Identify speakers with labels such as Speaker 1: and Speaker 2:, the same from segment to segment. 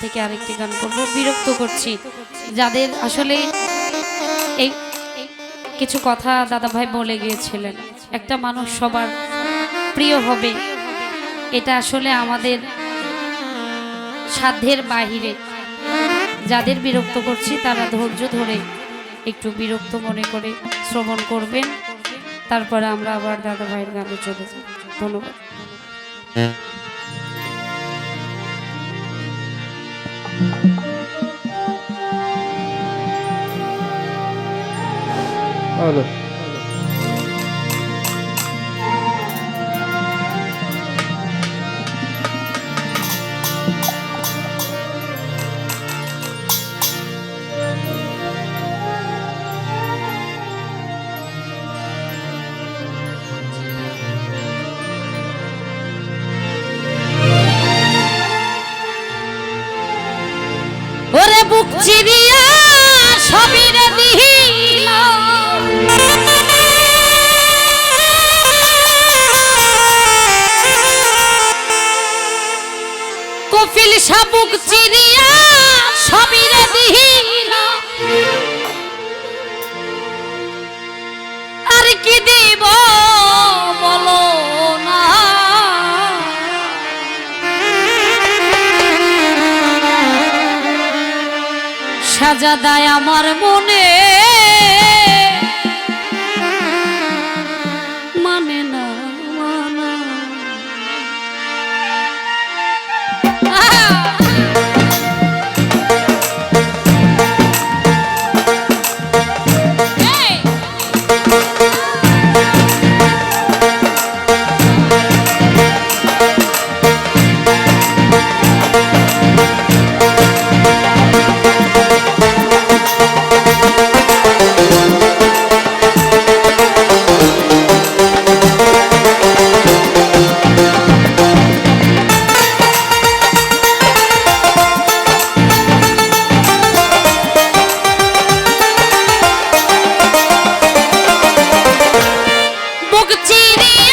Speaker 1: থেকে আরেকটি গান করব, বিরক্ত করছি। যাদের আসলে এই কিছু কথা দাদা ভাই বলে গিয়েছিলেন, একটা মানুষ সবার প্রিয় হবে। এটা আসলে আমাদের সাধ্যের বাহিরে। যাদের বিরক্ত করছি, তারা ধৈর্য ধরে একটু বিরক্ত মনে করে শ্রবণ করবেন। তারপরে আমরা আবার দাদা ভাইয়ের গানে চলে যাব। ধন্যবাদ। Öyle. সাবুক চিরিয়া সবিরে দিল আর কি দিব বলো না। সাজা দেয় আমার মানে চিরিয়া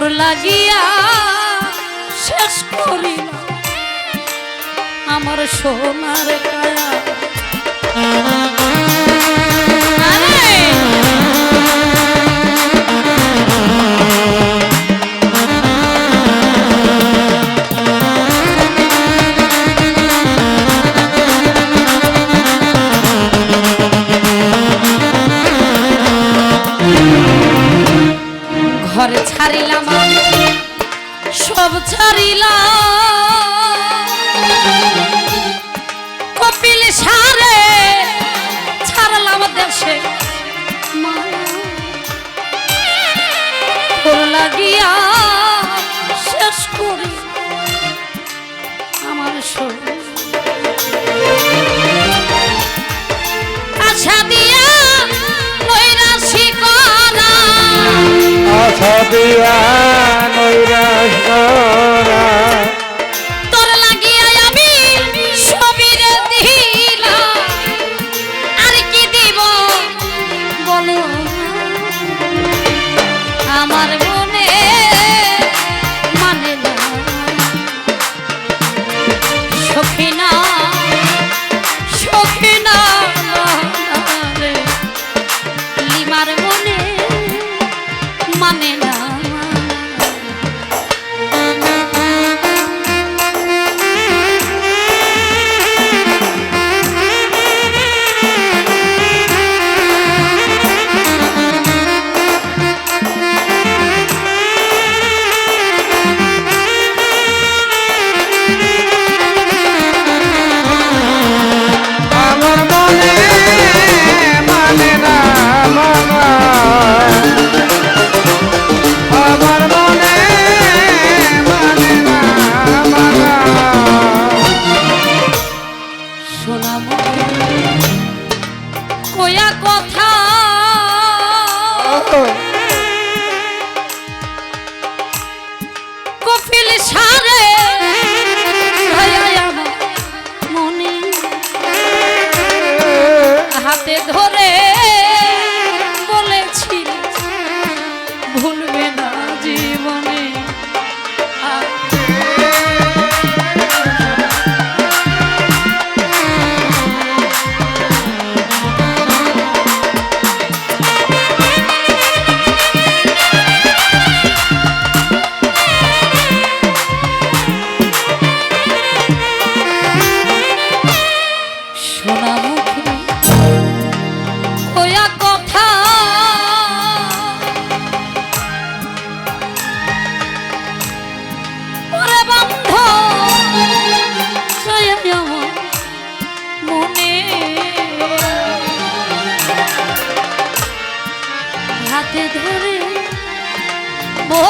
Speaker 1: তোর লাগিয়া শেষ করিল আমার সোনার কায়া দিয়া নৈরাশ Lady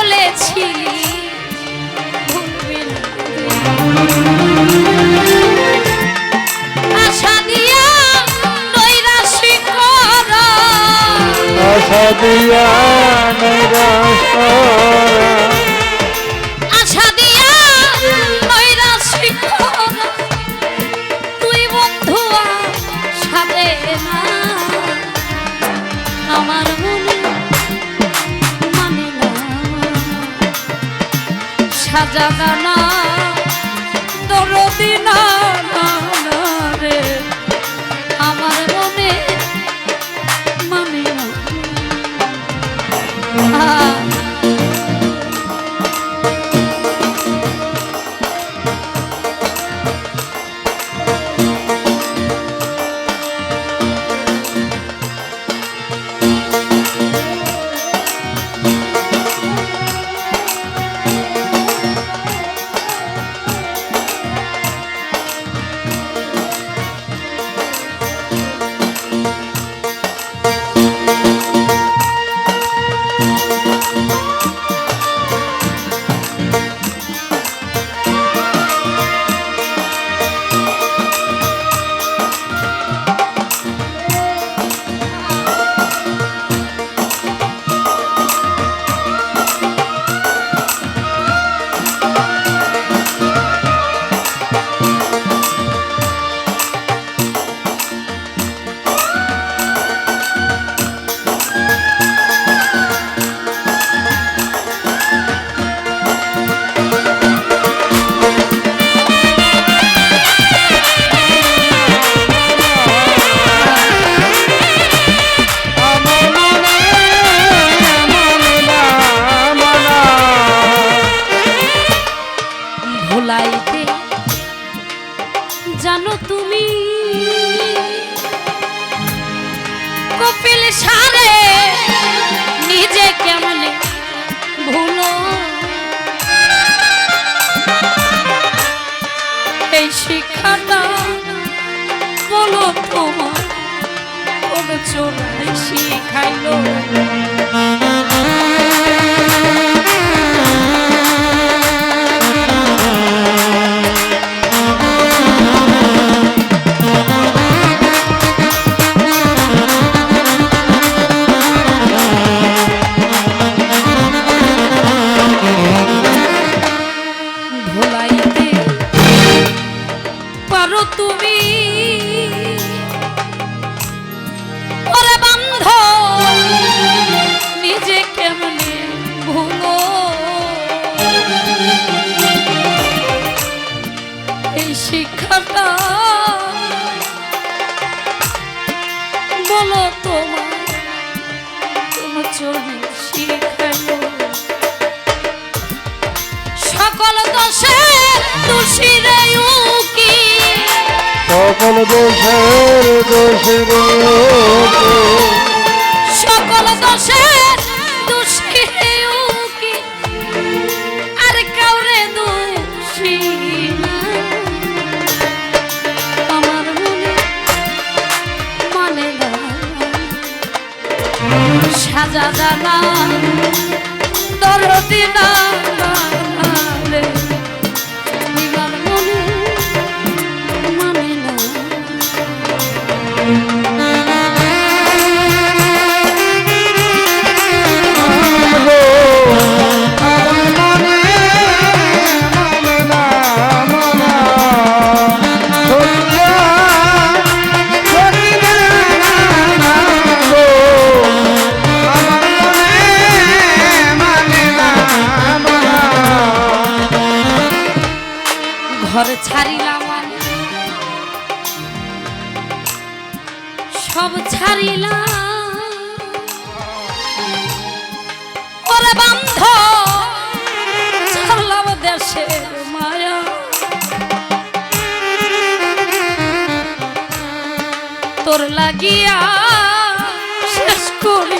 Speaker 1: বলেছিলি আশা দিয়া নৈরাশি কর।
Speaker 2: আশা দিয়া নৈরাশ করা।
Speaker 1: সাজাবানা দরদিনা চলে শিখাইলো
Speaker 2: দোষের দোষের
Speaker 1: সকল দোষের দোষী আর কাউরে দোষী আমার মনে মানে সাজা জানা
Speaker 2: দরদিনা
Speaker 1: ঘর ছাড়িলাম সব ছাড়িলাম। দেশে মায়া। তোর লাগিয়া শেষ করি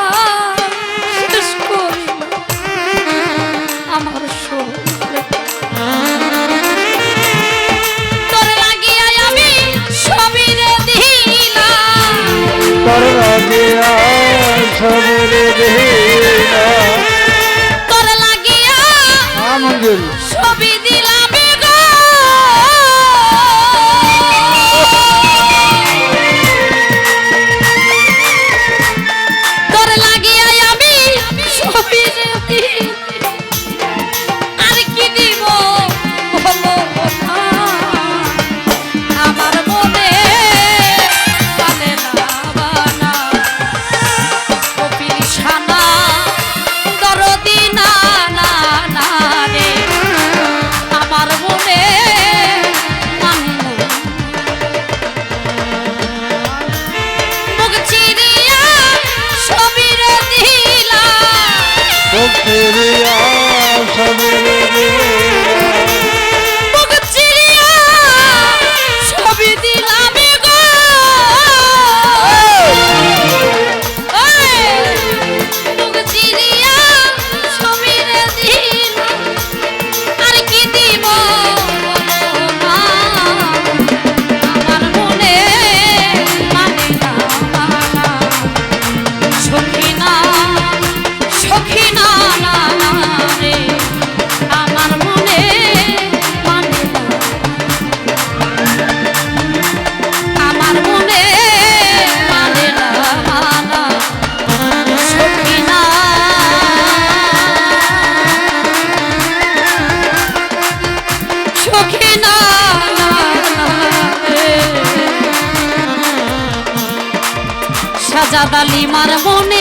Speaker 1: তোর লাগিয়া দাদালি মার মনে